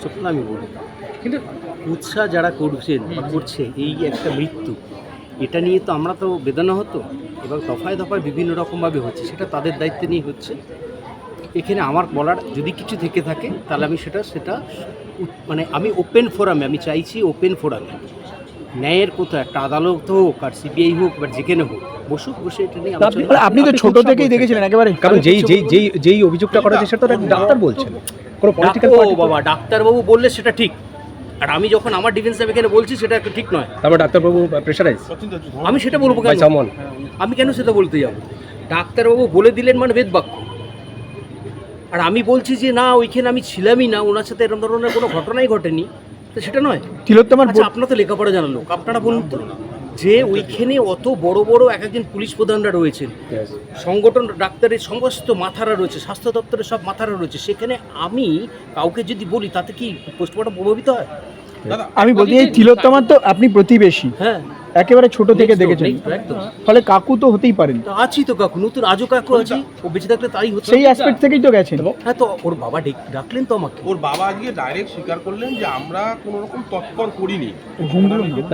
প্রশ্ন আমি বলি। কিন্তু উৎসাহ যারা করছেন বা করছে এই একটা মৃত্যু এটা নিয়ে তো আমরা তো বেদনা হতো। এবং দফায় দফায় বিভিন্ন রকমভাবে হচ্ছে সেটা তাদের দায়িত্ব নিয়ে হচ্ছে। এখানে আমার বলার যদি কিছু থেকে থাকে তাহলে আমি সেটা সেটা মানে আমি ওপেন ফোরামে আমি চাইছি ওপেন ফোরামে ন্যায়ের কোথাও একটা আদালত হোক আর সিবিআই হোক বা যেখানে হোক বসুক বসে এটা নিয়ে আপনি তো ছোট থেকেই দেখেছিলেন একেবারে। কারণ যেই যেই যেই যেই অভিযোগটা করা হয়েছে সেটা তো ডাক্তার বলছেন। কোনো পলিটিক্যাল ও পার্টি বাবা ডাক্তারবাবু বললে সেটা ঠিক। আর আমি যখন আমার ডিফেন্স এখানে বলছি সেটা ঠিক নয়। তারপর ডাক্তারবাবু প্রেশারাইজ আমি সেটা বলব কেন? আমি কেন সেটা বলতে যাব? ডাক্তারবাবু বলে দিলেন মানে বেদ বাক্য। আর আমি বলছি যে না ওইখানে আমি ছিলামই না। ওনার সাথে এরকম ধরনের কোনো ঘটনাই ঘটেনি। তো সেটা নয়। তিলোত্তমার আচ্ছা আপনারা তো লেখাপড়া জানার লোক। আপনারা বলুন তো। যে ওইখানে অত বড় বড় এক একজন পুলিশ প্রধানরা রয়েছেন। সংগঠন ডাক্তারের সমস্ত মাথারা রয়েছে স্বাস্থ্য দপ্তরের সব মাথারা রয়েছে। সেখানে আমি কাউকে যদি বলি তাতে কি পোস্টমর্টম প্রভাবিত হয়? আমি বলি এই তিলোত্তমার তো আপনি প্রতিবেশী। হ্যাঁ। একেবারে ছোট থেকে দেখেছেন। ফলে কাকু তো হতেই পারেন। আছি তো কাকু নতুন আজও কাকু আছি ও বেঁচে থাকলে তাই হতো। সেই অ্যাসপেক্ট থেকেই তো গেছেন। হ্যাঁ তো ওর বাবা ডেক- ডাকলেন তো আমাকে। ওর বাবা আজকে ডাইরেক্ট স্বীকার করলেন যে আমরা কোনো রকম তৎপর করিনি।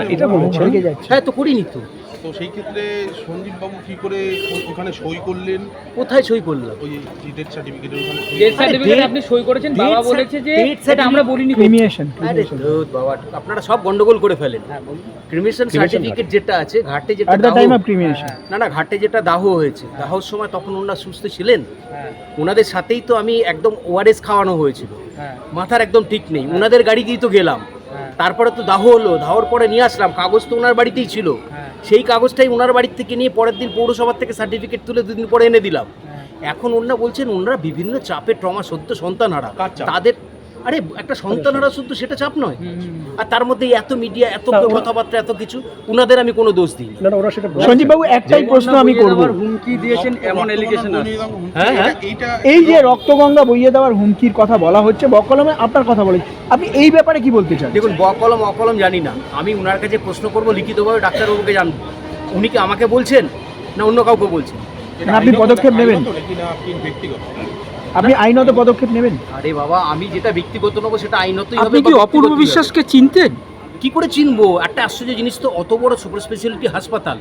এটা বলেছেন। যাচ্ছে। হ্যাঁ তো করিনি তো। তো সেই ক্ষেত্রে সন্দীপ বাবু কি করে ওখানে সই করলেন? কোথায় সই করলাম ওই ডেথ সার্টিফিকেটের ওখানে ডেথ সার্টিফিকেট আপনি সই করেছেন বাবা বলেছে যে সেটা আমরা বলিনি। ক্রিমিয়েশন আরে বাবা আপনারা সব গন্ডগোল করে ফেলেন। ক্রিমিশন সার্টিফিকেট যেটা আছে ঘাটে যেটা at the time of cremation না না ঘাটে যেটা দাহ হয়েছে দাহর সময় তখন ওনারা সুস্থ ছিলেন। হ্যাঁ, ওনাদের সাথেই তো আমি একদম ওআরএস খাওয়ানো হয়েছিল। হ্যাঁ, মাথার একদম ঠিক নেই। ওনাদের গাড়ি দিয়ে তো গেলাম। হ্যাঁ, তারপরে তো দাহ হলো দাহর পরে নিয়ে আসলাম। কাগজ তো ওনার বাড়িতেই ছিল। হ্যাঁ, সেই কাগজটাই ওনার বাড়ির থেকে নিয়ে পরের দিন পৌরসভার থেকে সার্টিফিকেট তুলে দুদিন পরে এনে দিলাম। হ্যাঁ। এখন ওনারা বলছেন ওনারা বিভিন্ন চাপে ট্রমা সত্য সন্তান হারা। তাদের আরে একটা সন্তান হারা শুধু সেটা চাপ নয়। আর তার মধ্যে এত মিডিয়া এত কথাবার্তা এত কিছু ওনাদের আমি কোনো দোষ দিই না না ওরা সেটা সঞ্জীব বাবু একটাই প্রশ্ন আমি করব। হুমকি দিয়েছেন এমন এলিগেশন আছে। হ্যাঁ, হ্যাঁ। এইটা এই যে রক্তগঙ্গা বইয়ে দেওয়ার হুমকির কথা বলা হচ্ছে বকলমে আপনার কথা বলে আপনি এই ব্যাপারে কি বলতে চান? দেখুন বকলম অকলম জানি না। আমি ওনার কাছে প্রশ্ন করব লিখিতভাবে ডাক্তারবাবুকে জানব। উনি কি আমাকে বলছেন না অন্য কাউকে বলছেন? আপনি পদক্ষেপ নেবেন? আইনত নাকি না আপনি ব্যক্তিগত? আপনি আইনত পদক্ষেপ নেবেন? আরে বাবা আমি যেটা ব্যক্তিগত নেব সেটা আইনতই হবে আপনি কি অপূর্ব বিশ্বাসকে চিনতেন? কি করে চিনবো? একটা আশ্চর্য জিনিস তো অত বড় সুপার স্পেশালিটি হাসপাতাল।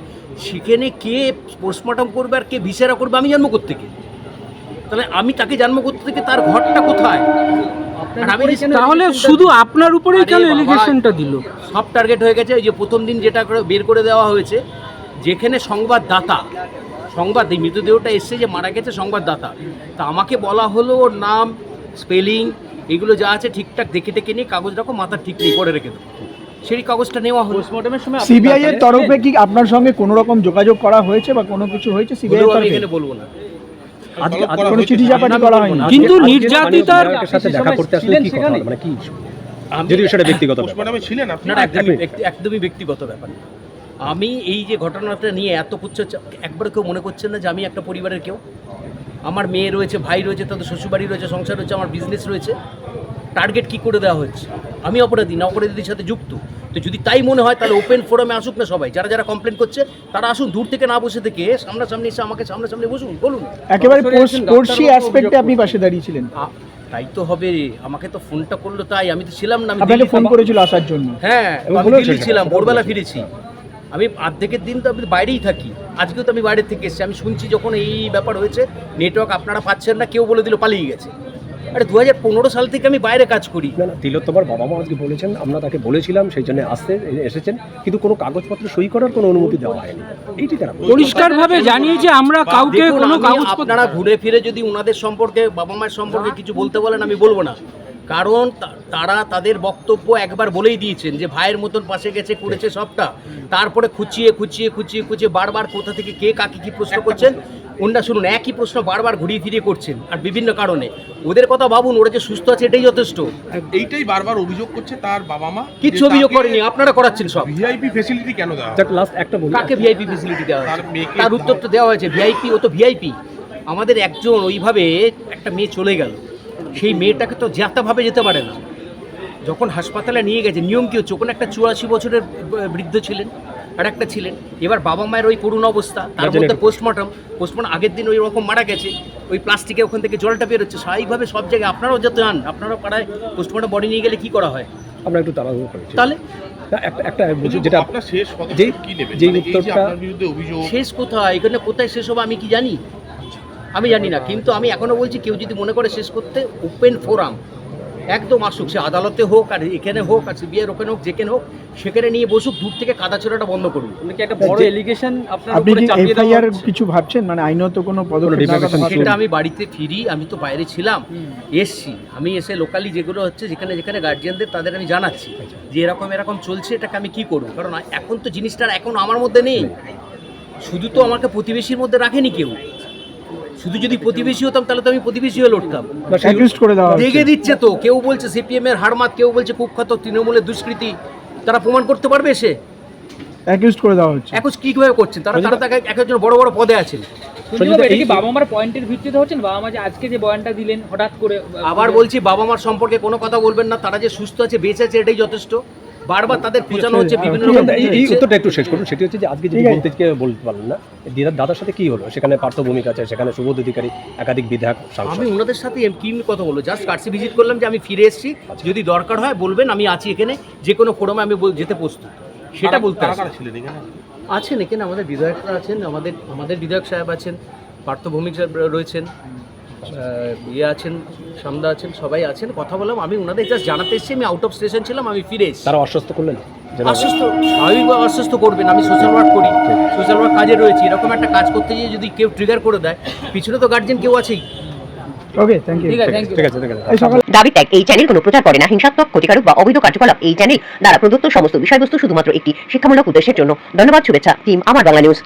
সেখানে কে পোস্টমর্টম করবে আর কে ভিসেরা করবে আমি জন্ম করতে থেকে তাহলে আমি তাকে জন্ম করতে থেকে তার ঘরটা কোথায়? আমি তাহলে শুধু আপনার উপরেই আরে কেন এলিগেশনটা দিল? সব টার্গেট হয়ে গেছে ওই যে প্রথম দিন যেটা করে বের করে দেওয়া হয়েছে যেখানে সংবাদদাতা সংবাদ এই মৃতদেহটা এসছে যে মারা গেছে সংবাদদাতা। তা আমাকে বলা হলো ওর নাম স্পেলিং এগুলো যা আছে ঠিকঠাক দেখে টেকে নিয়ে কাগজ রাখো মাথা ঠিক নেই করে রেখে দেবো সেই কাগজটা নেওয়া হলো। পোস্টমর্টমের সময় সিবিআই এর তরফে কি আপনার সঙ্গে কোনো রকম যোগাযোগ করা হয়েছে বা কোনো কিছু হয়েছে? সিবিআই এর আমি তরফে? এখানে বলব না। কোনো চিঠি চাপাটি করা হয়নি। কিন্তু নির্যাতিতার- সাথে দেখা করতে আসলে কি কথা? মানে কি আমি- যদিও সেটা ব্যক্তিগত পোস্টমর্টমে ছিলেন আপনি। না না, একদমই একদমই। একদমই ব্যক্তিগত ব্যাপার আমি এই যে ঘটনাটা নিয়ে এত কুচ্ছ একবার কেউ মনে করছেন না যে আমি একটা পরিবারের কেউ? আমার মেয়ে রয়েছে ভাই রয়েছে তাদের শ্বশুরবাড়ি রয়েছে সংসার রয়েছে আমার বিজনেস রয়েছে। টার্গেট কি করে দেওয়া হচ্ছে? আমি অপরাধী না অপরাধীদের সাথে যুক্ত। তো যদি তাই মনে হয় তাহলে ওপেন ফোরামে আসুক না সবাই। যারা যারা কমপ্লেন করছে তারা আসুন দূর থেকে না বসে থেকে সামনাসামনি এসে আমাকে সামনাসামনি বসুন বলুন। একেবারে পড়শি অ্যাসপেক্টে আপনি পাশে দাঁড়িয়েছিলেন। তাই তো হবে আমাকে তো ফোনটা করল তাই। আমি তো ছিলাম না আমি ফোন করেছিল আসার জন্য। হ্যাঁ আমি ছিলাম ভোরবেলা ফিরেছি। আমি অর্ধেকের দিন তো আমি বাইরেই থাকি। আজকেও তো আমি বাইরে থেকে এসেছি। আমি শুনছি যখন এই ব্যাপার হয়েছে নেটওয়ার্ক আপনারা পাচ্ছেন না কেউ বলে দিল পালিয়ে গেছে। আরে দু হাজার পনেরো সাল থেকে আমি বাইরে কাজ করি। না না তিলোত্তমার বাবা মা আজকে বলেছেন আমরা তাকে বলেছিলাম সেই জন্য আসতে এসেছেন। কিন্তু কোনো কাগজপত্র সই করার কোনো অনুমতি দেওয়া হয়নি। এইটি তারা। পরিষ্কারভাবে জানিয়ে যে আমরা কাউকে কোনো কাগজপত্র আপনারা ঘুরে ফিরে যদি ওনাদের সম্পর্কে বাবা মায়ের সম্পর্কে কিছু বলতে বলেন আমি বলব না। কারণ তারা তাদের বক্তব্য একবার বলেই দিয়েছেন যে ভাইয়ের মতন পাশে গেছে করেছে সবটা। তারপরে খুঁচিয়ে খুঁচিয়ে খুঁচিয়ে খুঁচিয়ে বারবার কোথা থেকে কে কাকে কি প্রশ্ন করছেন ওনারা শুনুন একই প্রশ্ন বারবার ঘুরিয়ে ফিরিয়ে করছেন আর বিভিন্ন কারণে। ওদের কথা ভাবুন ওরা যে সুস্থ আছে এটাই যথেষ্ট। এইটাই বারবার অভিযোগ করছে তার বাবা মা কিচ্ছু অভিযোগ করেনি আপনারা করাচ্ছেন সব। ভিআইপি ফেসিলিটি কেন দেওয়া হয়? লাস্ট একটা বলি। কাকে ভিআইপি ফেসিলিটি দেওয়া তার হয়েছে তার উত্তর তো দেওয়া হয়েছে ভিআইপি ও তো ভিআইপি আমাদের একজন ওইভাবে একটা মেয়ে চলে গেল। সেই মেয়েটাকে তো যাতাভাবে যেতে পারে না। যখন হাসপাতালে নিয়ে গেছে নিয়ম কী হচ্ছে? ওখানে একটা চুরাশি বছরের বৃদ্ধ ছিলেন আর একটা ছিলেন। এবার বাবা মায়ের ওই করুণ অবস্থা তার মধ্যে পোস্টমর্টম পোস্টমর্টম আগের দিন ওই রকম মারা গেছে ওই প্লাস্টিকে ওখান থেকে জলটা বেরোচ্ছে স্বাভাবিকভাবে সব জায়গায় আপনারাও যেতে আন আপনারাও পাড়ায় পোস্টমর্টম বডি নিয়ে গেলে কি করা হয়? আমরা একটু তাড়াহুড়ো করেছি তাহলে? একটা একটা যেটা আপনার শেষ মানে যে উত্তরটা- আপনার বিরুদ্ধে অভিযোগ শেষ কোথায়? এখানে কোথায় শেষ হবে আমি কি জানি? আমি জানি না কিন্তু আমি এখনও বলছি কেউ যদি মনে করে শেষ করতে ওপেন ফোরাম একদম আসুক সে আদালতে হোক আর এখানে হোক আর সিবিআই ওখানে হোক যেখানে হোক সেখানে নিয়ে বসুক দূর থেকে কাদা ছোড়াটা বন্ধ করুন। কি একটা বড় এলিগেশন আপনার আপনি কি এফআইআর কিছু ভাবছেন? মানে আইনত কোনো পদক্ষেপ? সেটা আমি বাড়িতে ফিরি আমি তো বাইরে ছিলাম এসছি। আমি এসে লোকালি যেগুলো হচ্ছে যেখানে যেখানে গার্জিয়ানদের তাদের আমি জানাচ্ছি যে এরকম এরকম চলছে এটাকে আমি কি করব? কারণ এখন তো জিনিসটা এখন আমার মধ্যে নেই। শুধু তো আমাকে প্রতিবেশীর মধ্যে রাখেনি কেউ। শুধু যদি প্রতিবেশী হতাম তাহলে তো আমি প্রতিবেশী হয়ে লড়তাম। দেখে দিচ্ছে তো কেউ বলছে সিপিএম এর হারমাত কেউ বলছে কুখ্যাত তৃণমূলের দুষ্কৃতি তারা প্রমাণ করতে পারবে সে অ্যাকিউজ করে দেওয়া হচ্ছে। এখন কীভাবে করছেন? তারা তারা তাকে এক একজন বড় বড় পদে আছেন। কি বাবা মার পয়েন্টের ভিত্তিতে হচ্ছেন বাবা মা যে আজকে যে বয়ানটা দিলেন হঠাৎ করে আবার বলছি বাবা মার সম্পর্কে কোনো কথা বলবেন না তারা যে সুস্থ আছে বেঁচে আছে এটাই যথেষ্ট। বারবার তাদের খোঁচানো হচ্ছে বিভিন্ন রকম এই- উত্তরটা একটু শেষ করুন। সেটি হচ্ছে যে আজকে যদি বলতে গিয়ে বলতে পারলেন না দিদার দাদার সাথে কি হলো? সেখানে পার্থ ভূমিকা আছে সেখানে সুবোধ অধিকারী একাধিক বিধায়ক সাংসদ। আমি ওনাদের সাথে এম- কি কথা বলব জাস্ট কার্সি ভিজিট করলাম যে আমি ফিরে এসেছি। যদি দরকার হয় বলবেন আমি আছি এখানে। যে কোনো ফোরামে আমি যেতে প্রস্তুত। সেটা বলতে ছিলেন এখানে? আছেন এখানে আমাদের বিধায়করা আছেন আমাদের আমাদের বিধায়ক সাহেব আছেন পার্থ ভৌমিক রয়েছেন। ইয়ে আছেন সামদা আছেন সবাই আছেন কথা বললাম। আমি ওনাদের জাস্ট জানাতে এসেছি আমি আউট অফ স্টেশন ছিলাম আমি ফিরে এসেছি। তারা অস্বস্ত করলেন? অসুস্থ স্বাভাবিকভাবে অসুস্থ করবেন আমি সোশ্যাল ওয়ার্ক করি। সোশ্যাল ওয়ার্ক কাজে রয়েছি এরকম একটা কাজ করতে গিয়ে যদি কেউ ট্রিগার করে দেয় পিছনে তো গার্জেন কেউ আছেই। ওকে থ্যাংক ইউ ঠিক আছে থ্যাংক ইউ ঠিক আছে ঠিক আছে এই সকাল দাবি ত্যাগ এই চ্যানেল কোনো প্রচার করে না। হিংসাত্মক ক্ষতিকারক বা অবৈধ কার্যকলাপ এই চ্যানেল দ্বারা প্রদত্ত সমস্ত বিষয়বস্তু শুধুমাত্র একটি শিক্ষামূলক উদ্দেশ্যের জন্য। ধন্যবাদ শুভেচ্ছা টিম আমার বাংলা নিউজ